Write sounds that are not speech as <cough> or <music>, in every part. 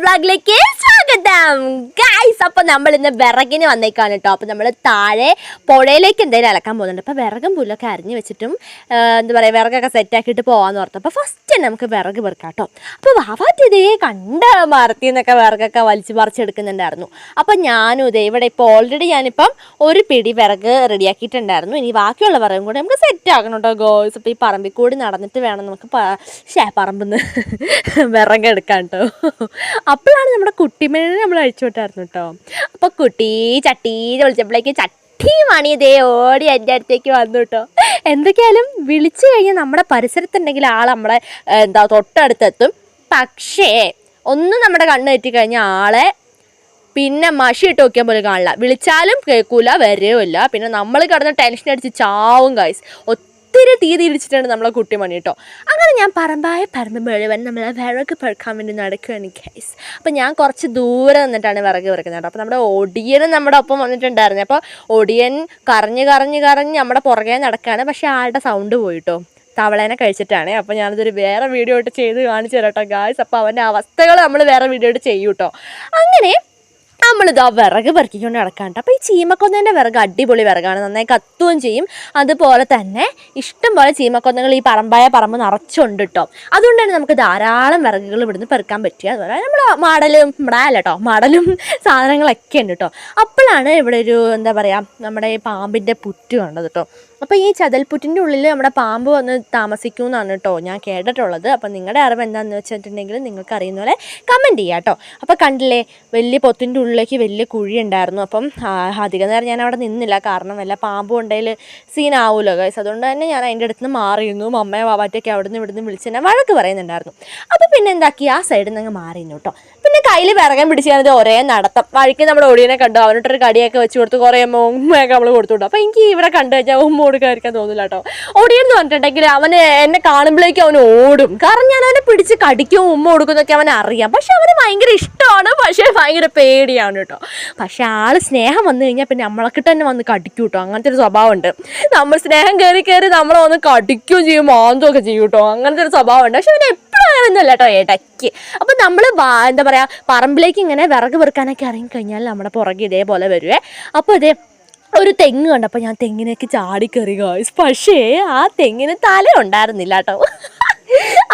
Blog লেকে স্বাগতম? Guys അപ്പൊ നമ്മൾ ഇന്ന് വിറകിന് വന്നേക്കാണ് കേട്ടോ അപ്പൊ നമ്മൾ താഴെ പുഴയിലേക്ക് എന്തായാലും അലക്കാൻ പോകുന്നുണ്ട്. അപ്പൊ വിറകും പുല്ലൊക്കെ അരിഞ്ഞു വെച്ചിട്ടും എന്താ പറയാ വിറകൊക്കെ സെറ്റ് ആക്കിയിട്ട് പോവാന്ന് ഓർത്തു. അപ്പൊ ഫസ്റ്റ് നമുക്ക് വിറക് പെറുക്കാം കേട്ടോ അപ്പൊ വാവാറ്റ് ഇതേ കണ്ട മരത്തിൽ നിന്നൊക്കെ വിറകൊക്കെ വലിച്ചു പറിച്ചെടുക്കുന്നുണ്ടായിരുന്നു. അപ്പൊ ഞാനും ഇതേ ഇവിടെ ഇപ്പോൾ ഓൾറെഡി ഞാനിപ്പം ഒരു പിടി വിറക് റെഡിയാക്കിയിട്ടുണ്ടായിരുന്നു. ഇനി ബാക്കിയുള്ള വിറകും കൂടെ നമുക്ക് സെറ്റ് ആക്കണം കേട്ടോ ഗോൾസ് അപ്പോൾ ഈ പറമ്പിൽ കൂടി നടന്നിട്ട് വേണം നമുക്ക് ഷേ പറമ്പിന്ന് വിറകെടുക്കാൻ കേട്ടോ അപ്പോഴാണ് നമ്മുടെ കുട്ടിമേനെ നമ്മൾ അഴിച്ചു വിട്ടായിരുന്നു കേട്ടോ അപ്പോൾ കുട്ടി ചട്ടി വിളിച്ചപ്പോഴേക്ക് ചട്ടി മണി ഇതേ ഓടി എന്റെ അടുത്തേക്ക് വന്നു കേട്ടോ. എന്തൊക്കെയായാലും വിളിച്ചു കഴിഞ്ഞാൽ നമ്മുടെ പരിസരത്തുണ്ടെങ്കിൽ ആൾ നമ്മളെ എന്താ തൊട്ടടുത്തെത്തും. പക്ഷേ ഒന്ന് നമ്മുടെ കണ്ണ് തെറ്റിക്കഴിഞ്ഞാൽ ആളെ പിന്നെ മഷി ഇട്ട് നോക്കിയാൽ പോലും കാണില്ല. വിളിച്ചാലും കേൾക്കൂല വരെയുമില്ല പിന്നെ നമ്മൾ കിടന്ന് ടെൻഷൻ അടിച്ച് ചാവും ഗൈസ് ഒത്തിരി തീ തിരിച്ചിട്ടുണ്ട് നമ്മളെ കുട്ടിമണി കേട്ടോ. അങ്ങനെ ഞാൻ പറമ്പായ പറമ്പ് മുഴുവൻ നമ്മളെ വിറക് പെറുക്കാൻ വേണ്ടി നടക്കുകയാണ് ഗൈസ് അപ്പം ഞാൻ കുറച്ച് ദൂരെ നിന്നിട്ടാണ് വിറക് പെറുക്കുന്നത് കേട്ടോ. അപ്പോൾ നമ്മുടെ ഒടിയനും നമ്മുടെ ഒപ്പം വന്നിട്ടുണ്ടായിരുന്നു. അപ്പോൾ ഒടിയൻ കറഞ്ഞ് കറഞ്ഞ് കറഞ്ഞ് നമ്മുടെ പുറകെ നടക്കുകയാണ് പക്ഷേ ആളുടെ സൗണ്ട് പോയിട്ടോ. തവളേനെ കഴിച്ചിട്ടാണ്. അപ്പോൾ ഞാനിതൊരു വേറെ വീഡിയോ ആയിട്ട് ചെയ്ത് കാണിച്ചു തരാം കേട്ടോ ഗായ്സ് അപ്പോൾ അവന്റെ അവസ്ഥകൾ നമ്മൾ വേറെ വീഡിയോ ആയിട്ട് ചെയ്യൂട്ടോ. അങ്ങനെ നമ്മളിതാ വിറക് പെറുക്കിക്കൊണ്ട് നടക്കാണ്ട് അപ്പോൾ ഈ ചീമക്കൊന്നേന്റെ വിറക് അടിപൊളി വിറകാണ്. നന്നായി കത്തുകയും ചെയ്യും. അതുപോലെ തന്നെ ഇഷ്ടം പോലെ ചീമക്കൊന്നകൾ ഈ പറമ്പായ പറമ്പ് നിറച്ചുണ്ട് കേട്ടോ. അതുകൊണ്ട് തന്നെ നമുക്ക് ധാരാളം വിറകുകൾ ഇവിടുന്ന് പെറുക്കാൻ പറ്റുക. അതുപോലെ നമ്മൾ മടലും മടല കേട്ടോ മടലും സാധനങ്ങളൊക്കെ ഉണ്ട് കേട്ടോ. അപ്പോഴാണ് ഇവിടെ ഒരു എന്താ പറയുക നമ്മുടെ ഈ പാമ്പിന്റെ പുറ്റ് കണ്ടത് കേട്ടോ. അപ്പോൾ ഈ ചതൽപുറ്റിന്റെ ഉള്ളിൽ നമ്മുടെ പാമ്പ് വന്ന് താമസിക്കും എന്നാണ് കേട്ടോ ഞാൻ കേട്ടിട്ടുള്ളത്. അപ്പോൾ നിങ്ങളുടെ അറിവ് എന്താണെന്ന് വെച്ചിട്ടുണ്ടെങ്കിൽ നിങ്ങൾക്ക് അറിയുന്ന പോലെ കമന്റ് ചെയ്യാം കേട്ടോ. അപ്പോൾ കണ്ടില്ലേ വലിയ പൊത്തിന്റെ ഉള്ളിലേക്ക് വലിയ കുഴി ഉണ്ടായിരുന്നു അപ്പം അധികം നേരം ഞാൻ അവിടെ നിന്നില്ല. കാരണം വല്ല പാമ്പ് കൊണ്ടതിൽ സീനാവുമല്ലോ ഗൈസ് അതുകൊണ്ട് തന്നെ ഞാൻ അതിന്റെ അടുത്ത് നിന്ന് മാറിയിരുന്നു. അമ്മയെ അവിടെ നിന്ന് ഇവിടുന്ന് വിളിച്ച് തന്നെ വഴക്ക് പറയുന്നുണ്ടായിരുന്നു. അപ്പോൾ പിന്നെ എന്താക്കി? ആ സൈഡിൽ നിന്ന് അങ്ങ് മാറിയിരുന്നു കേട്ടോ. പിന്നെ കയ്യിൽ വിറകം പിടിച്ചാൽ ഒരേ നടത്തം. വഴിക്ക് നമ്മുടെ ഒടിയനെ കണ്ടു. അവനോട്ടൊരു കടിയൊക്കെ വെച്ച് കൊടുത്ത് കുറേ ഉമ്മയൊക്കെ നമ്മൾ കൊടുത്തുവിട്ടു. അപ്പോൾ എനിക്ക് ഇവിടെ കണ്ടു കഴിഞ്ഞാൽ ഉമ്മ കൊടുക്കാതിരിക്കാൻ തോന്നില്ല കേട്ടോ. ഒടിയൻ എന്ന് പറഞ്ഞിട്ടുണ്ടെങ്കിൽ അവന് എന്നെ കാണുമ്പോഴേക്കും അവൻ ഓടും. കാരണം ഞാൻ അവനെ പിടിച്ച് കടിക്കും ഉമ്മ കൊടുക്കുന്നൊക്കെ അവൻ അറിയാം. പക്ഷെ അവന് ഭയങ്കര ഇഷ്ടമാണ്. പക്ഷേ ഭയങ്കര പേടിയാണ് കേട്ടോ. പക്ഷെ ആൾ സ്നേഹം വന്നു കഴിഞ്ഞാൽ പിന്നെ നമ്മളൊക്കെ തന്നെ വന്ന് കടിക്കും കേട്ടോ. അങ്ങനത്തെ ഒരു സ്വഭാവമുണ്ട്. നമ്മൾ സ്നേഹം കയറി കയറി നമ്മളെ വന്ന് കടിക്കുകയും ചെയ്യും മാന്തുമൊക്കെ ചെയ്യും കേട്ടോ. അങ്ങനത്തെ ഒരു സ്വഭാവമുണ്ട്. പക്ഷെ അവന് അങ്ങനെയൊന്നുമല്ല കേട്ടോ ഇടയ്ക്ക്. അപ്പം നമ്മൾ എന്താ പറയുക പറമ്പിലേക്ക് ഇങ്ങനെ വിറക് പെറുക്കാനൊക്കെ ഇറങ്ങിക്കഴിഞ്ഞാൽ നമ്മുടെ പുറകെ ഇതേപോലെ വരുവേ. അപ്പോൾ ഇതേ ഒരു തെങ്ങ് കണ്ടപ്പോൾ ഞാൻ തെങ്ങിനേക്ക് ചാടി കയറി ഗായ്സ് പക്ഷേ ആ തെങ്ങിന് തല ഉണ്ടായിരുന്നില്ല കേട്ടോ.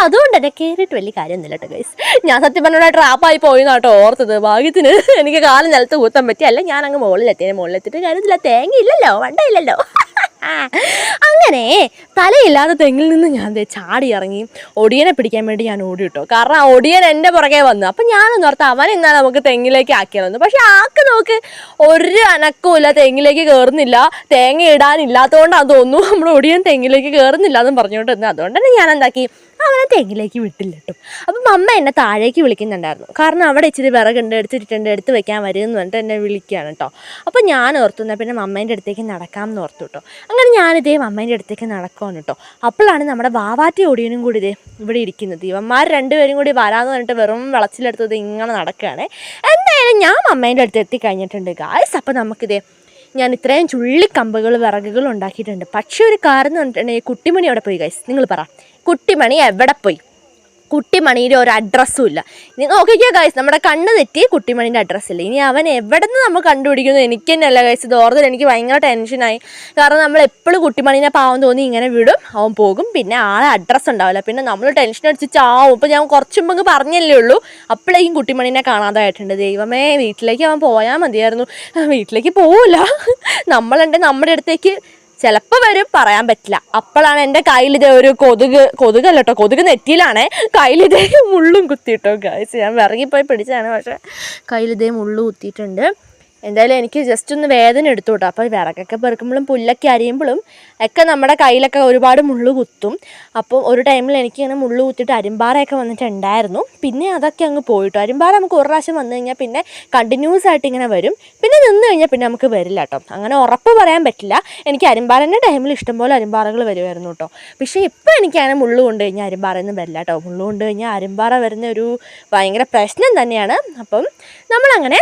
അതുകൊണ്ട് തന്നെ കയറിയിട്ട് വലിയ കാര്യമൊന്നുമില്ല കേട്ടോ ഗൈസ് ഞാൻ സത്യം പറഞ്ഞ ട്രാപ്പായി പോയി കേട്ടോ ഓർത്തത്. ഭാഗ്യത്തിന് എനിക്ക് കാലം നിലത്ത് കൂത്താൻ പറ്റി. അല്ല ഞാൻ അങ്ങ് മുകളിലെത്തിയ മുകളിലെത്തിയിട്ട് കാര്യത്തില്ല തേങ്ങ ഇല്ലല്ലോ വണ്ട ഇല്ലല്ലോ. <laughs> അങ്ങനെ തലയില്ലാത്ത തെങ്ങിൽ നിന്ന് ഞാൻ ചാടി ഇറങ്ങി ഒടിയനെ പിടിക്കാൻ വേണ്ടി ഞാൻ ഓടി കേട്ടോ കാരണം ആ ഒടിയൻ എന്റെ പുറകെ വന്നു. അപ്പം ഞാനൊന്ന് ഓർത്ത് അവൻ എന്നാൽ നമുക്ക് തെങ്ങിലേക്ക് ആക്കിയാലൊന്ന് പക്ഷെ ആക്ക് നോക്ക് ഒരു അനക്കവും തെങ്ങിലേക്ക് കയറുന്നില്ല തേങ്ങ ഇടാനില്ലാത്തതുകൊണ്ടാണ് തോന്നുന്നു. നമ്മൾ ഒടിയൻ തെങ്ങിലേക്ക് കയറുന്നില്ല എന്നും പറഞ്ഞുകൊണ്ട് തന്നെ അതുകൊണ്ട് തന്നെ ഞാൻ എന്താക്കി? അവനെ തെങ്ങിലേക്ക് വിട്ടില്ല കേട്ടോ അപ്പം അമ്മ എന്നെ താഴേക്ക് വിളിക്കുന്നുണ്ടായിരുന്നു. കാരണം അവിടെ ഇച്ചിരി വിറകുണ്ട് എടുത്തിട്ടുണ്ട് എടുത്ത് വെക്കാൻ വരുമെന്ന് പറഞ്ഞിട്ട് എന്നെ വിളിക്കുകയാണ് കേട്ടോ അപ്പം ഞാൻ ഓർത്തു പിന്നെ മമ്മേന്റെ അടുത്തേക്ക് നടക്കാം എന്ന് ഓർത്തു കേട്ടോ അങ്ങനെ ഞാനിതേ മമ്മേന്റെ അടുത്തേക്ക് നടക്കുവാണ് കേട്ടോ അപ്പോഴാണ് നമ്മുടെ വാവാറ്റി ഒടിയനും കൂടി ഇതേ ഇവിടെ ഇരിക്കുന്നത്. ഇവന്മാർ രണ്ടുപേരും കൂടി വരാമെന്ന് പറഞ്ഞിട്ട് വെറും വിളച്ചിലെടുത്തത് ഇങ്ങനെ നടക്കുകയാണ്. എന്തായാലും ഞാൻ മമ്മേന്റെ അടുത്ത് എത്തിക്കഴിഞ്ഞിട്ടുണ്ട് ഗായ്സ് അപ്പം നമുക്കിതേ ഞാൻ ഇത്രയും ചുള്ളിക്കമ്പുകൾ വിറകുകൾ ഉണ്ടാക്കിയിട്ടുണ്ട്. പക്ഷേ ഒരു കാരണം എന്ന് പറഞ്ഞിട്ടുണ്ടെങ്കിൽ കുട്ടിമണി അവിടെ പോയി ഗൈസ് നിങ്ങൾ പറ. കുട്ടിമണി എവിടെ പോയി? കുട്ടിമണിയുടെ ഒരു അഡ്രസ്സും ഇല്ല. നോക്കിക്കോ ഗൈസ് നമ്മുടെ കണ്ണ് തെറ്റി കുട്ടിമണീന്റെ അഡ്രസ്സ് ഇല്ല? ഇനി അവൻ എവിടെ നിന്ന് നമ്മൾ കണ്ടുപിടിക്കുന്നു? എനിക്ക് തന്നെയല്ല ഗൈസ് ഇത് ഓർത്തിൽ എനിക്ക് ഭയങ്കര ടെൻഷനായി കാരണം നമ്മൾ എപ്പോഴും കുട്ടിമണീനെ പാവം തോന്നി ഇങ്ങനെ വിടും അവൻ പോകും. പിന്നെ ആളെ അഡ്രസ്സ് ഉണ്ടാവില്ല. പിന്നെ നമ്മൾ ടെൻഷൻ അടിച്ച് ചാവും. ഇപ്പം ഞാൻ കുറച്ച് മുമ്പ് പറഞ്ഞല്ലേ ഉള്ളൂ അപ്പോഴേക്കും കുട്ടിമണീനെ കാണാതായിട്ടുണ്ട്. ദൈവമേ വീട്ടിലേക്ക് അവൻ പോയാൽ മതിയായിരുന്നു. വീട്ടിലേക്ക് പോവില്ല നമ്മളുണ്ട് നമ്മുടെ അടുത്തേക്ക് ചിലപ്പോൾ വരും പറയാൻ പറ്റില്ല. അപ്പോഴാണ് എന്റെ കയ്യിൽ ഇതേ ഒരു കൊതുക് കൊതുകല്ല കേട്ടോ കൊതുക് നെറ്റിയിലാണ്. കയ്യിൽ ഇതേ മുള്ളും കുത്തിയിട്ടോ ഗായ്സ് ഞാൻ വിറങ്ങിപ്പോയി പിടിച്ചാണ് പക്ഷേ കയ്യിൽ ഇതേ മുള്ളു കുത്തിയിട്ടുണ്ട്. എന്തായാലും എനിക്ക് ജസ്റ്റ് ഒന്ന് വേദന എടുത്തു കേട്ടോ അപ്പോൾ വിറകൊക്കെ പെറുക്കുമ്പോഴും പുല്ലൊക്കെ അരിയുമ്പോഴും ഒക്കെ നമ്മുടെ കയ്യിലൊക്കെ ഒരുപാട് മുള്ളു കുത്തും. അപ്പോൾ ഒരു ടൈമിൽ എനിക്ക് ഇങ്ങനെ മുള്ളു കുത്തിയിട്ട് അരിമ്പാറയൊക്കെ വന്നിട്ടുണ്ടായിരുന്നു. പിന്നെ അതൊക്കെ അങ്ങ് പോയിട്ടോ. അരിമ്പാറ നമുക്ക് ഒരു പ്രാവശ്യം വന്നു കഴിഞ്ഞാൽ പിന്നെ കണ്ടിന്യൂസ് ആയിട്ട് ഇങ്ങനെ വരും. പിന്നെ നിന്ന് കഴിഞ്ഞാൽ പിന്നെ നമുക്ക് വരില്ല കേട്ടോ അങ്ങനെ ഉറപ്പ് പറയാൻ പറ്റില്ല. എനിക്ക് അരിമ്പാറന്റെ ടൈമിൽ ഇഷ്ടംപോലെ അരിമ്പാറകൾ വരുമായിരുന്നു കേട്ടോ പക്ഷേ ഇപ്പോൾ എനിക്ക് അങ്ങനെ മുള്ളു കൊണ്ട് കഴിഞ്ഞാൽ അരിമ്പാറയൊന്നും വരില്ല കേട്ടോ മുള്ളു കൊണ്ട് കഴിഞ്ഞാൽ അരിമ്പാറ വരുന്ന ഒരു ഭയങ്കര പ്രശ്നം തന്നെയാണ്. അപ്പം നമ്മളങ്ങനെ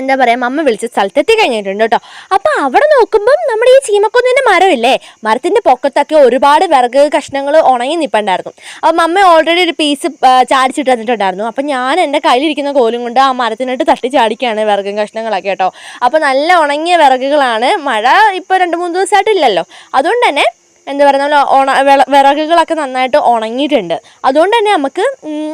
എന്താ പറയുക അമ്മ വിളിച്ച സ്ഥലത്തെത്തി കഴിഞ്ഞിട്ടുണ്ട് കേട്ടോ. അപ്പോൾ അവിടെ നോക്കുമ്പം നമ്മുടെ ഈ ചീമക്കൊന്നിന്റെ മരമില്ലേ? മരത്തിന്റെ പൊക്കത്തൊക്കെ ഒരുപാട് വിറക് കഷ്ണങ്ങൾ ഉണങ്ങി നിൽപ്പുണ്ടായിരുന്നു അപ്പം മമ്മ ഓൾറെഡി ഒരു പീസ് ചാടിച്ചിട്ട് തന്നിട്ടുണ്ടായിരുന്നു അപ്പം ഞാൻ എന്റെ കയ്യിലിരിക്കുന്ന കോലും കൊണ്ട് ആ മരത്തിനിട്ട് തട്ടി ചാടിക്കുകയാണ് വിറകും കഷ്ണങ്ങളൊക്കെ കേട്ടോ. അപ്പോൾ നല്ല ഉണങ്ങിയ വിറകുകളാണ്. മഴ ഇപ്പോൾ രണ്ട് മൂന്ന് ദിവസമായിട്ടില്ലല്ലോ അതുകൊണ്ട് തന്നെ എന്താ പറയുക ഉണ വിറകുകളൊക്കെ നന്നായിട്ട് ഉണങ്ങിയിട്ടുണ്ട്. അതുകൊണ്ട് തന്നെ നമുക്ക്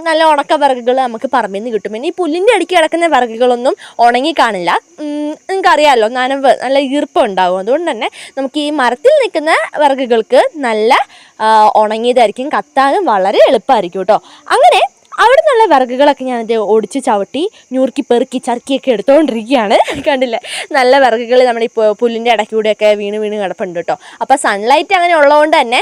നല്ല ഉണക്ക വിറകുകൾ നമുക്ക് പറമ്പിൽ നിന്ന് കിട്ടും. പിന്നെ ഈ പുല്ലിന്റെ അടിക്ക് കിടക്കുന്ന വിറകുകളൊന്നും ഉണങ്ങി കാണില്ല. നിങ്ങൾക്ക് നിങ്ങൾക്കറിയാമല്ലോ നനവ് നല്ല ഈർപ്പം ഉണ്ടാകും അതുകൊണ്ട് തന്നെ നമുക്ക് ഈ മരത്തിൽ നിൽക്കുന്ന വിറകുകൾക്ക് നല്ല ഉണങ്ങിയതായിരിക്കും. കത്താനും വളരെ എളുപ്പമായിരിക്കും കേട്ടോ. അങ്ങനെ അവിടെ നിന്നുള്ള വിറകുകളൊക്കെ ഞാനിത് ഒടിച്ച് ചവിട്ടി ഞൂർക്കി പെറുക്കി ചറുക്കിയൊക്കെ എടുത്തുകൊണ്ടിരിക്കുകയാണ് കണ്ടില്ലേ? നല്ല വിറകുകൾ നമ്മുടെ ഇപ്പോൾ പുല്ലിന്റെ ഇടയ്ക്കൂടെയൊക്കെ വീണ് വീണ് കിടപ്പുണ്ട് കേട്ടോ. അപ്പോൾ സൺലൈറ്റ് അങ്ങനെ ഉള്ളതുകൊണ്ട് തന്നെ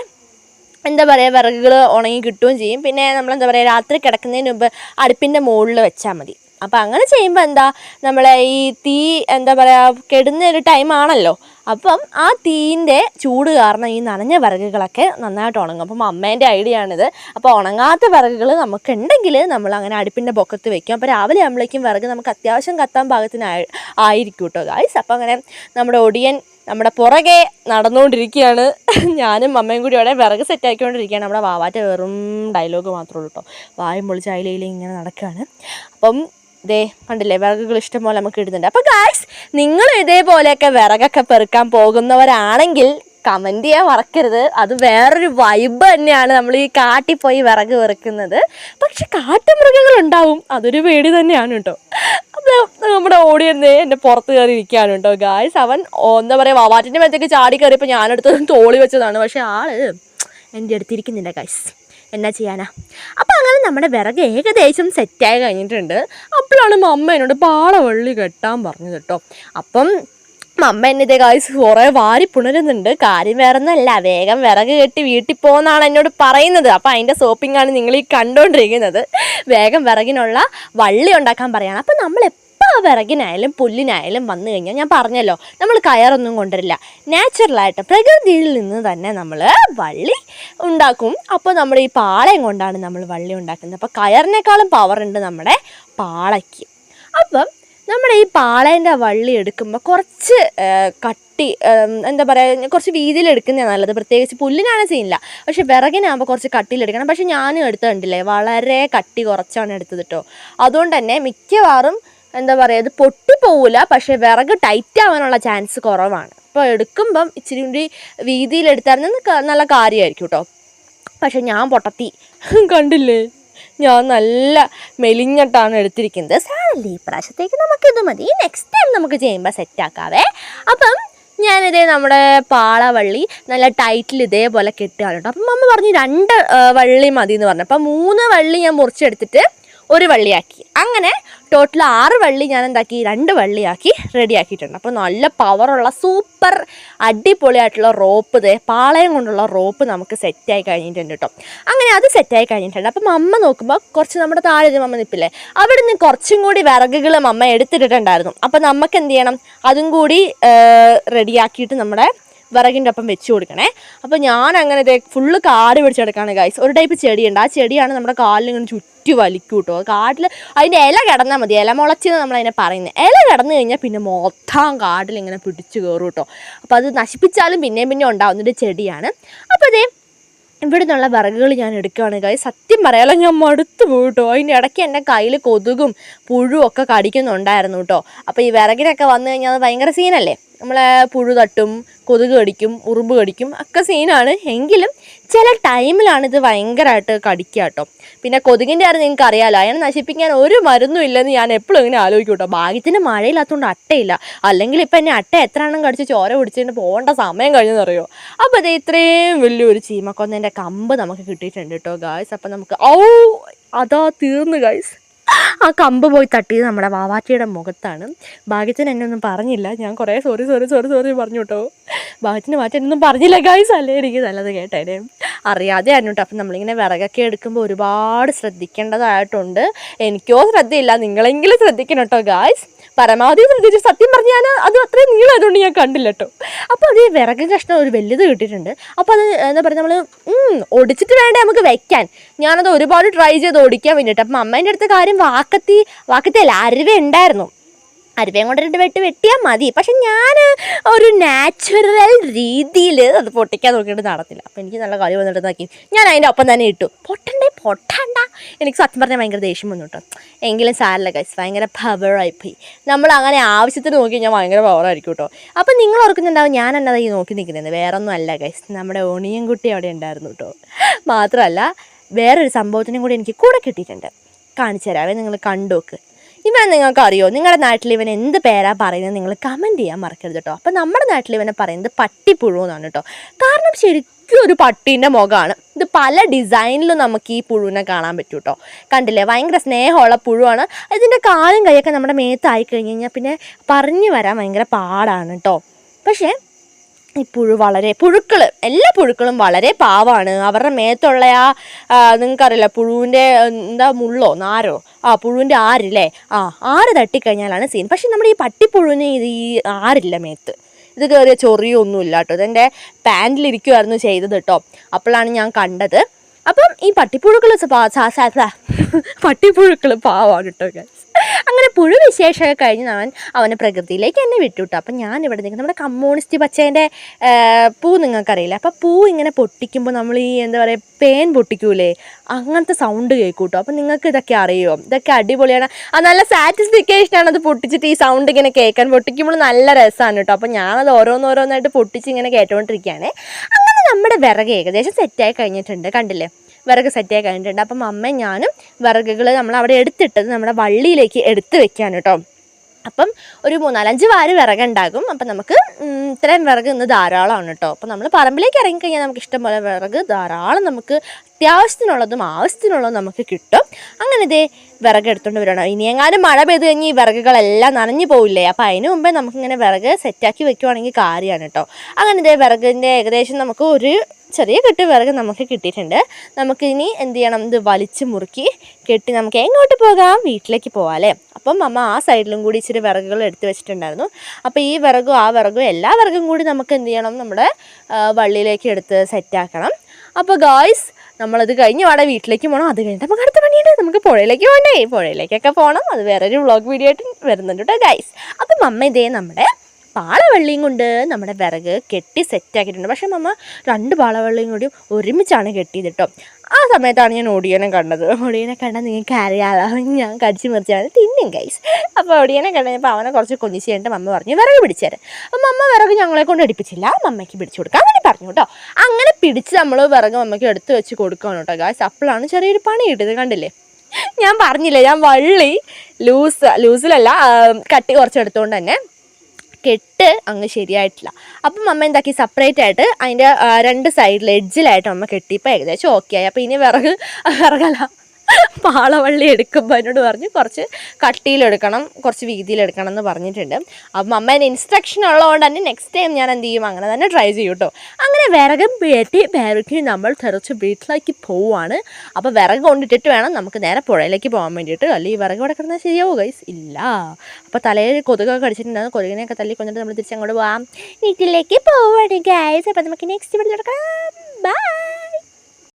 എന്താ പറയുക വിറകുകൾ ഉണങ്ങി കിട്ടുകയും ചെയ്യും. പിന്നെ നമ്മൾ എന്താ പറയുക രാത്രി കിടക്കുന്നതിന് മുമ്പ് അടുപ്പിന്റെ മുകളിൽ വെച്ചാൽ മതി. അപ്പോൾ അങ്ങനെ ചെയ്യുമ്പോൾ എന്താ നമ്മളെ ഈ തീ എന്താ പറയുക കെടുന്ന ഒരു ടൈമാണല്ലോ അപ്പം ആ തീന്റെ ചൂട് കാരണം ഈ നനഞ്ഞ വിറകുകളൊക്കെ നന്നായിട്ട് ഉണങ്ങും. അപ്പം അമ്മേന്റെ ഐഡിയ ആണിത്. അപ്പോൾ ഉണങ്ങാത്ത വിറകുകൾ നമുക്കുണ്ടെങ്കിൽ നമ്മൾ അങ്ങനെ അടുപ്പിന്റെ പൊക്കത്ത് വെക്കും. അപ്പോൾ രാവിലെ ആകുമ്പോഴേക്കും വിറക് നമുക്ക് അത്യാവശ്യം കത്താൻ പാകത്തിന് ആയിരിക്കും കേട്ടോ ഗായ്സ് അപ്പോൾ അങ്ങനെ നമ്മുടെ ഒടിയൻ നമ്മുടെ പുറകെ നടന്നുകൊണ്ടിരിക്കുകയാണ്. ഞാനും അമ്മയും കൂടി അവിടെ വിറക് സെറ്റാക്കിക്കൊണ്ടിരിക്കുകയാണ് നമ്മുടെ വാവാറ്റ വെറും ഡയലോഗ് മാത്രമേ ഉള്ളൂ കേട്ടോ വായും പൊളിച്ച് അയിലയിലും ഇങ്ങനെ നടക്കുകയാണ്. അപ്പം ദേ കണ്ടില്ലേ വിറകുകൾ ഇഷ്ടം പോലെ നമുക്ക് ഇടുന്നുണ്ട്. അപ്പോൾ ഗായ്സ് നിങ്ങൾ ഇതേപോലെയൊക്കെ വിറകൊക്കെ പെറുക്കാൻ പോകുന്നവരാണെങ്കിൽ കമന്റ് ചെയ്യാൻ മറക്കരുത്. അത് വേറൊരു വൈബ് തന്നെയാണ് നമ്മൾ ഈ കാട്ടിൽ പോയി വിറക് പെറുക്കുന്നത്. പക്ഷെ കാട്ടുമൃഗങ്ങൾ ഉണ്ടാവും. അതൊരു പേടി തന്നെയാണ് കേട്ടോ. നമ്മുടെ തന്നെ എന്റെ പുറത്ത് കയറി ഇരിക്കുകയാണ് കേട്ടോ ഗായ്സ് അവൻ എന്താ പറയുക വാവാറ്റിന്റെ മേത്തേക്ക് ചാടി കയറിയപ്പോൾ ഞാനെടുത്ത് തോളി വെച്ചതാണ്. പക്ഷേ ആൾ എന്റെ അടുത്തിരിക്കുന്നില്ല ഗായ്സ് എന്നാ ചെയ്യാനാ? അപ്പം അങ്ങനെ നമ്മുടെ വിറക് ഏകദേശം സെറ്റായി കഴിഞ്ഞിട്ടുണ്ട്. അപ്പോഴാണ് മമ്മ എന്നോട് പാളവള്ളി കെട്ടാൻ പറഞ്ഞത് കേട്ടോ. അപ്പം മമ്മ എന്നെ ഇതേ കാശ് കുറേ വാരി പുണരുന്നുണ്ട്. കാര്യം വേറെ ഒന്നല്ല വേഗം വിറക് കെട്ടി വീട്ടിൽ പോകുന്നതാണ് എന്നോട് പറയുന്നത്. അപ്പം അതിന്റെ സോപ്പിങ്ങാണ് നിങ്ങൾ ഈ കണ്ടുകൊണ്ടിരിക്കുന്നത് വേഗം വിറകിനുള്ള വള്ളി ഉണ്ടാക്കാൻ പറയുകയാണ് അപ്പം നമ്മൾ എപ്പോൾ ആ വിറകിനായാലും പുല്ലിനായാലും വന്നു കഴിഞ്ഞാൽ ഞാൻ പറഞ്ഞല്ലോ നമ്മൾ കയറൊന്നും കൊണ്ടുവരില്ല. നാച്ചുറലായിട്ട് പ്രകൃതിയിൽ നിന്ന് തന്നെ നമ്മൾ വള്ളി ഉണ്ടാക്കും. അപ്പോൾ നമ്മൾ ഈ പാളയം കൊണ്ടാണ് നമ്മൾ വള്ളി ഉണ്ടാക്കുന്നത്. അപ്പോൾ കയറിനേക്കാളും പവർ ഉണ്ട് നമ്മുടെ പാളയ്ക്ക്. അപ്പം നമ്മുടെ ഈ പാളേന്റെ വള്ളി എടുക്കുമ്പോൾ കുറച്ച് കട്ടി എന്താ പറയുക കുറച്ച് വീതിയിൽ എടുക്കുന്നതാണ് നല്ലത്. പ്രത്യേകിച്ച് പുല്ലിനാണ് സീനില്ല. പക്ഷേ വിറകിനാകുമ്പോൾ കുറച്ച് കട്ടിയിലെടുക്കണം പക്ഷെ ഞാനും എടുത്തിട്ടുണ്ടല്ലേ? വളരെ കട്ടി കുറച്ചാണ് എടുത്തത് കേട്ടോ. അതുകൊണ്ട് തന്നെ മിക്കവാറും എന്താ പറയുക ഇത് പൊട്ടിപ്പോവില്ല പക്ഷേ വിറക് ടൈറ്റ് ആവാനുള്ള ചാൻസ് കുറവാണ്. അപ്പോൾ എടുക്കുമ്പം ഇച്ചിരി കൂടി വീതിയിൽ എടുത്തായിരുന്നു നല്ല കാര്യമായിരിക്കും കേട്ടോ പക്ഷെ ഞാൻ പൊട്ടത്തി. <laughs> കണ്ടില്ലേ? ഞാൻ നല്ല മെലിഞ്ഞിട്ടാണ് എടുത്തിരിക്കുന്നത്. സാറല്ലേ ഈ പ്രാവശ്യത്തേക്ക് നമുക്കിത് മതി. നെക്സ്റ്റ് ടൈം നമുക്ക് ചെയ്യുമ്പോൾ സെറ്റാക്കാവേ അപ്പം ഞാനിതേ നമ്മുടെ പാളവള്ളി നല്ല ടൈറ്റിൽ ഇതേപോലെ കെട്ടുകയാണ് കേട്ടോ അപ്പം അമ്മ പറഞ്ഞു രണ്ട് വള്ളി മതി എന്ന് പറഞ്ഞു. അപ്പം മൂന്ന് വള്ളി ഞാൻ മുറിച്ചെടുത്തിട്ട് ഒരു വള്ളിയാക്കി. അങ്ങനെ ടോട്ടൽ ആറ് വള്ളി ഞാൻ എന്താക്കി രണ്ട് വള്ളിയാക്കി റെഡിയാക്കിയിട്ടുണ്ട്. അപ്പോൾ നല്ല പവറുള്ള സൂപ്പർ അടിപൊളിയായിട്ടുള്ള റോപ്പ് ദേ പാളയം കൊണ്ടുള്ള റോപ്പ് നമുക്ക് സെറ്റായി കഴിഞ്ഞിട്ടുണ്ട് കേട്ടോ അങ്ങനെ അത് സെറ്റായി കഴിഞ്ഞിട്ടുണ്ട്. അപ്പം അമ്മ നോക്കുമ്പോൾ കുറച്ച് നമ്മുടെ താഴെ അമ്മ നിൽപ്പില്ലേ അവിടെ നിന്ന് കുറച്ചും കൂടി വിറകുകൾ അമ്മ എടുത്തിട്ടുണ്ടായിരുന്നു അപ്പം നമുക്ക് എന്ത് ചെയ്യണം അതും കൂടി റെഡിയാക്കിയിട്ട് നമ്മുടെ വിറകിന്റെ ഒപ്പം വെച്ച് കൊടുക്കണേ. അപ്പോൾ ഞാൻ അങ്ങനെ ഇതേ ഫുള്ള് കാട് പിടിച്ചെടുക്കാണ് ഗൈസ് ഒരു ടൈപ്പ് ചെടിയുണ്ട്. ആ ചെടിയാണ് നമ്മുടെ കാലിൽ ഇങ്ങനെ ചുറ്റി വലിക്കും കേട്ടോ. കാട്ടിൽ അതിന്റെ ഇല കിടന്നാൽ മതി. ഇല മുളച്ചെന്ന് നമ്മൾ അതിനെ പറയുന്നത്. ഇല കിടന്നു കഴിഞ്ഞാൽ പിന്നെ മൊത്തം കാട്ടിൽ ഇങ്ങനെ പിടിച്ച് കയറും കേട്ടോ. അപ്പോൾ അത് നശിപ്പിച്ചാലും പിന്നെയും പിന്നെ ഉണ്ടാവുന്നൊരു ചെടിയാണ്. അപ്പോൾ അതേ ഇവിടെ നിന്നുള്ള വിറകുകൾ ഞാൻ എടുക്കുകയാണ് കൈ സത്യം പറയാലോ ഞാൻ മടുത്തു പോയി കേട്ടോ. അതിന്റെ ഇടയ്ക്ക് എന്റെ കയ്യിൽ കൊതുകും പുഴുവും ഒക്കെ കടിക്കുന്നുണ്ടായിരുന്നു കേട്ടോ. അപ്പോൾ ഈ വിറകിനൊക്കെ വന്നു കഴിഞ്ഞാൽ അത് ഭയങ്കര സീനല്ലേ നമ്മളെ പുഴു തട്ടും കൊതുക് കടിക്കും ഉറുമ്പ് കടിക്കും ഒക്കെ സീനാണ് എങ്കിലും ചില ടൈമിലാണ് ഇത് ഭയങ്കരമായിട്ട് കടിക്കുക കേട്ടോ. പിന്നെ കൊതുകിന്റെ കാര്യം നിങ്ങൾക്ക് അറിയാമല്ലോ അതിനെ നശിപ്പിക്കാൻ ഒരു മരുന്നും ഇല്ലെന്ന് ഞാൻ എപ്പോഴും ഇങ്ങനെ ആലോചിക്കും കേട്ടോ. ഭാഗ്യത്തിന് മഴയില്ലാത്തതുകൊണ്ട് അട്ടയില്ല. അല്ലെങ്കിൽ ഇപ്പം എന്നെ അട്ട എത്ര എണ്ണം കടിച്ച് ചോര പിടിച്ചിട്ട് പോകേണ്ട സമയം കഴിഞ്ഞെന്നറിയോ? അപ്പോൾ അത് ഇത്രയും വലിയൊരു ചീമക്കൊന്നേന്റെ കമ്പ് നമുക്ക് കിട്ടിയിട്ടുണ്ട് കേട്ടോ ഗായ്സ് അപ്പം നമുക്ക് ഔ അതാ തീർന്നു ഗായ്സ് ആ കമ്പ് പോയി തട്ടിയത് നമ്മുടെ വാവാച്ചിയുടെ മുഖത്താണ്. ഭാഗ്യത്തിന് എന്നെ ഒന്നും പറഞ്ഞില്ല. ഞാൻ കുറേ സോറി സോറി സോറി സോറി പറഞ്ഞു കേട്ടോ ഭാഗ്യത്തിന് മാറ്റൊന്നും പറഞ്ഞില്ല ഗായ്സ് അല്ലേ? എനിക്ക് നല്ലത് കേട്ടേനെ. അറിയാതെ ആയിരുന്നു കേട്ടോ അപ്പം നമ്മളിങ്ങനെ വിറകൊക്കെ എടുക്കുമ്പോൾ ഒരുപാട് ശ്രദ്ധിക്കേണ്ടതായിട്ടുണ്ട്. എനിക്കോ ശ്രദ്ധയില്ല. നിങ്ങളെങ്കിലും ശ്രദ്ധിക്കണം കേട്ടോ ഗായ്സ് പരമാവധി ശ്രദ്ധിച്ചു സത്യം പറഞ്ഞാൽ അത് അത്രയും നീളമായതുകൊണ്ട് ഞാൻ കണ്ടില്ല കേട്ടോ അപ്പോൾ അത് വിറക് കഷ്ണം ഒരു വലുത് കിട്ടിയിട്ടുണ്ട്. അപ്പോൾ അത് എന്താ പറയുക നമ്മൾ ഒടിച്ചിട്ട് വേണ്ടേ നമുക്ക് വെക്കാൻ. ഞാനത് ഒരുപാട് ട്രൈ ചെയ്ത് ഓടിക്കാൻ വേണ്ടിയിട്ട്. അപ്പം അമ്മേന്റെ അടുത്ത കാര്യം വാക്കത്തി വാക്കത്തി അല്ല അരുവ ഉണ്ടായിരുന്നു. അരിപ്പയും കൊണ്ട് രണ്ട് വെട്ട് വെട്ടിയാൽ മതി. പക്ഷെ ഞാൻ ഒരു നാച്ചുറൽ രീതിയിൽ അത് പൊട്ടിക്കാൻ നോക്കിയിട്ട് നടത്തില്ല. അപ്പോൾ എനിക്ക് നല്ല കളി വന്നിട്ട് നോക്കി. ഞാൻ അതിന്റെ ഒപ്പം തന്നെ ഇട്ടു. പൊട്ടണ്ടേ? പൊട്ടണ്ട. എനിക്ക് സത്യം പറഞ്ഞാൽ ഭയങ്കര ദേഷ്യം വന്നു കേട്ടോ. എങ്കിലും സാരല്ല കൈസ് ഭയങ്കര പവറായിപ്പോയി നമ്മൾ അങ്ങനെ ആവശ്യത്തിന് നോക്കി ഞാൻ ഭയങ്കര പവറായിരിക്കും കേട്ടോ. അപ്പം നിങ്ങൾ ഓർക്കുന്നുണ്ടാവും ഞാൻ എന്നതാ ഈ നോക്കി നിൽക്കുന്നത് വേറെ ഒന്നും അല്ല കൈസ് നമ്മുടെ ഓണിയൻ കുട്ടി അവിടെ ഉണ്ടായിരുന്നു കേട്ടോ. മാത്രമല്ല വേറൊരു സംഭവത്തിനും കൂടി എനിക്ക് കൂടെ കിട്ടിയിട്ടുണ്ട്. കാണിച്ചു തരാവേ നിങ്ങൾ കണ്ടോക്ക് ഇവനെ നിങ്ങൾക്ക് അറിയോ? നിങ്ങളുടെ നാട്ടിൽ ഇവൻ എന്ത് പേരാ പറയുന്നത് നിങ്ങൾ കമന്റ് ചെയ്യാൻ മറക്കരുത് കേട്ടോ. അപ്പം നമ്മുടെ നാട്ടിൽ ഇവനെ പറയുന്നത് പട്ടിപ്പുഴു എന്നാണ് കേട്ടോ. കാരണം ശരിക്കും ഒരു പട്ടീന്റെ മുഖമാണ്. ഇത് പല ഡിസൈനിലും നമുക്ക് ഈ പുഴുവിനെ കാണാൻ പറ്റും കേട്ടോ. കണ്ടില്ലേ? ഭയങ്കര സ്നേഹമുള്ള പുഴുവാണ്. ഇതിന്റെ കാലും കൈയൊക്കെ നമ്മുടെ മേത്തായി കഴിഞ്ഞ് കഴിഞ്ഞാൽ പിന്നെ പറഞ്ഞു വരാൻ ഭയങ്കര പാടാണ് കേട്ടോ. പക്ഷേ ഈ പുഴു വളരെ പുഴുക്കൾ എല്ലാ പുഴുക്കളും വളരെ പാവാണ്. അവരുടെ മേത്തുള്ള ആ നിങ്ങൾക്കറിയില്ല പുഴുവിന്റെ എന്താ മുള്ളോ നാരോ? ആ പുഴുവിന്റെ ആരില്ലേ? ആ ആറ് തട്ടിക്കഴിഞ്ഞാലാണ് സീൻ പക്ഷെ നമ്മുടെ ഈ പട്ടിപ്പുഴുവിന് ഇത് ഈ ആരില്ല മേത്ത്. ഇത് കയറിയ ചൊറിയൊന്നുമില്ല കേട്ടോ ഇതെന്റെ പാന്റിലിരിക്കുമായിരുന്നു ചെയ്തത് കേട്ടോ. അപ്പോഴാണ് ഞാൻ കണ്ടത്. അപ്പം ഈ പട്ടിപ്പുഴുക്കൾ പട്ടിപ്പുഴുക്കൾ പാവാണ് കേട്ടോ guys. അങ്ങനെ പുഴു വിശേഷമൊക്കെ കഴിഞ്ഞ് അവൻ അവനെ പ്രകൃതിയിലേക്ക് എന്നെ വിട്ടുവിട്ടു അപ്പം ഞാൻ ഇവിടെ നിൽക്കുന്നത് നമ്മുടെ കമ്മ്യൂണിസ്റ്റ് പച്ചേന്റെ പൂ നിങ്ങൾക്കറിയില്ല? അപ്പം പൂ ഇങ്ങനെ പൊട്ടിക്കുമ്പോൾ നമ്മൾ ഈ എന്താ പറയുക പേൻ പൊട്ടിക്കൂലേ? അങ്ങനത്തെ സൗണ്ട് കേൾക്കൂട്ടോ. കേട്ടോ അപ്പം നിങ്ങൾക്ക് ഇതൊക്കെ അറിയുമോ ഇതൊക്കെ അടിപൊളിയാണ്. ആ നല്ല സാറ്റിസ്ഫിക്കേഷനാണ് അത് പൊട്ടിച്ചിട്ട് ഈ സൗണ്ട് ഇങ്ങനെ കേൾക്കാൻ. പൊട്ടിക്കുമ്പോൾ നല്ല രസമാണ് കേട്ടോ. അപ്പം ഞാനത് ഓരോന്നോരോന്നായിട്ട് പൊട്ടിച്ച് ഇങ്ങനെ കേട്ടുകൊണ്ടിരിക്കുകയാണ് അങ്ങനെ നമ്മുടെ വിറക് ഏകദേശം സെറ്റായി കഴിഞ്ഞിട്ടുണ്ട്. കണ്ടില്ലേ? വിറക് സെറ്റായി കഴിഞ്ഞിട്ടുണ്ട്. അപ്പം അമ്മയും ഞാനും വിറകുകൾ നമ്മൾ അവിടെ എടുത്തിട്ടത് നമ്മുടെ വള്ളിയിലേക്ക് എടുത്ത് വെക്കാൻ കേട്ടോ. അപ്പം ഒരു മൂന്നാലഞ്ച് വാര് വിറകുണ്ടാകും. അപ്പം നമുക്ക് ഇത്രയും വിറക് ഇന്ന് ധാരാളമാണ് കേട്ടോ. അപ്പം നമ്മൾ പറമ്പിലേക്ക് ഇറങ്ങിക്കഴിഞ്ഞാൽ നമുക്ക് ഇഷ്ടം പോലെ വിറക് ധാരാളം നമുക്ക് അത്യാവശ്യത്തിനുള്ളതും ആവശ്യത്തിനുള്ളതും നമുക്ക് കിട്ടും. അങ്ങനെ ഇതേ വിറക് എടുത്തുകൊണ്ട് വരണം. ഇനി എങ്ങാനും മഴ പെയ്ത് കഴിഞ്ഞ് ഈ വിറകുകളെല്ലാം നനഞ്ഞു പോവില്ലേ? അപ്പോൾ അതിന് മുമ്പേ നമുക്കിങ്ങനെ വിറക് സെറ്റാക്കി വെക്കുവാണെങ്കിൽ കാര്യമാണ് കേട്ടോ. അങ്ങനെ ഇതേ വിറകിന്റെ ഏകദേശം നമുക്ക് ഒരു ചെറിയ കെട്ട് വിറക് നമുക്ക് കിട്ടിയിട്ടുണ്ട്. നമുക്കിനി എന്ത് ചെയ്യണം? ഇത് വലിച്ച് മുറുക്കി കെട്ടി നമുക്ക് എങ്ങോട്ട് പോകാം? വീട്ടിലേക്ക് പോകാം അല്ലേ? അപ്പം അമ്മ ആ സൈഡിലും കൂടി ഇച്ചിരി വിറകുകൾ എടുത്ത് വെച്ചിട്ടുണ്ടായിരുന്നു. അപ്പോൾ ഈ വിറകും ആ വിറകും എല്ലാ വിറകും കൂടി നമുക്ക് എന്ത് ചെയ്യണം? നമ്മുടെ വള്ളിയിലേക്ക് എടുത്ത് സെറ്റാക്കണം അപ്പോൾ ഗായ്സ് നമ്മളത് കഴിഞ്ഞ് അവിടെ വീട്ടിലേക്ക് പോകണം അത് കഴിഞ്ഞിട്ട് നമുക്ക് അടുത്ത പണിയുണ്ട്. നമുക്ക് പുഴയിലേക്ക് പോകണ്ടേ പുഴയിലേക്കൊക്കെ പോകണം അത് വേറൊരു വ്ളോഗ് വീഡിയോ ആയിട്ട് വരുന്നുണ്ട് കേട്ടോ ഗൈസ് അപ്പം അമ്മ ഇതേ നമ്മുടെ പാളവള്ളിയും കൊണ്ട് നമ്മുടെ വിറക് കെട്ടി സെറ്റാക്കിയിട്ടുണ്ട് പക്ഷേ മമ്മ രണ്ട് പാളവള്ളിയും കൂടി ഒരുമിച്ചാണ് കെട്ടിയത് കേട്ടോ ആ സമയത്താണ് ഞാൻ ഒടിയനെ കണ്ടത്. ഒടിയനെ കണ്ടാൽ നിങ്ങൾക്ക് അറിയാലോ ഞാൻ കടിച്ചു മുറിച്ചാണ് തിന്നും ഗൈസ് അപ്പോൾ ഒടിയനെ കണ്ടപ്പോൾ അവനെ കുറച്ച് കൊഞ്ചിച്ച് കഴിഞ്ഞിട്ട് മമ്മ പറഞ്ഞു വിറക് പിടിച്ചു തരാം അപ്പം മമ്മ വിറക് ഞങ്ങളെ കൊണ്ട് അടിപ്പിച്ചില്ല. മമ്മയ്ക്ക് പിടിച്ചു കൊടുക്കാൻ വേണ്ടി പറഞ്ഞു കേട്ടോ അങ്ങനെ പിടിച്ച് നമ്മൾ വിറക് മമ്മയ്ക്ക് എടുത്ത് വെച്ച് കൊടുക്കണം കേട്ടോ ഗായ്സ് അപ്പോഴാണ് ചെറിയൊരു പണി കിട്ടിയത് കണ്ടില്ലേ? ഞാൻ പറഞ്ഞില്ലേ ഞാൻ വള്ളി ലൂസ് ലൂസിലല്ല കട്ടി കുറച്ച് എടുത്തുകൊണ്ട് തന്നെ കെട്ട് അങ്ങ് ശരിയായിട്ടില്ല. അപ്പം അമ്മ എന്താക്കി? സെപ്പറേറ്റ് ആയിട്ട് അതിന്റെ രണ്ട് സൈഡിൽ എഡ്ജിലായിട്ട് അമ്മ കെട്ടിയപ്പോൾ ഏകദേശം ഓക്കെ ആയി. അപ്പോൾ ഇനി വിറക് വിറകല്ല. പാളവള്ളി എടുക്കുമ്പോൾ എന്നോട് പറഞ്ഞു കുറച്ച് കട്ടിയിലെടുക്കണം കുറച്ച് വീതിയിലെടുക്കണം എന്ന് പറഞ്ഞിട്ടുണ്ട്. അപ്പം അമ്മേന്റെ ഇൻസ്ട്രക്ഷൻ ഉള്ളതുകൊണ്ട് തന്നെ നെക്സ്റ്റ് ടൈം ഞാൻ എന്ത് ചെയ്യും? അങ്ങനെ തന്നെ ട്രൈ ചെയ്യും കേട്ടോ അങ്ങനെ വിറകും വേട്ടി വിറകി നമ്മൾ തെറിച്ച് വീട്ടിലേക്ക് പോവുകയാണ് അപ്പോൾ വിറക് കൊണ്ടിട്ടിട്ട് വേണം നമുക്ക് നേരെ പുഴയിലേക്ക് പോകാൻ വേണ്ടിയിട്ട്. അല്ലെങ്കിൽ വിറക് ഇവിടെ കിടന്നാൽ ശരിയാവും ഗൈസ് ഇല്ല. അപ്പോൾ തലയിൽ കൊതുകൊക്കെ കടിച്ചിട്ടുണ്ടായിരുന്നു കൊതുകിനെയൊക്കെ തല്ലി കൊണ്ടിട്ട് നമ്മൾ തിരിച്ചങ്ങോട്ട് പോവാം. വീട്ടിലേക്ക് പോവാണ് ഗൈസ് അപ്പോൾ നമുക്ക് നെക്സ്റ്റ് വീഡിയോ ബൈ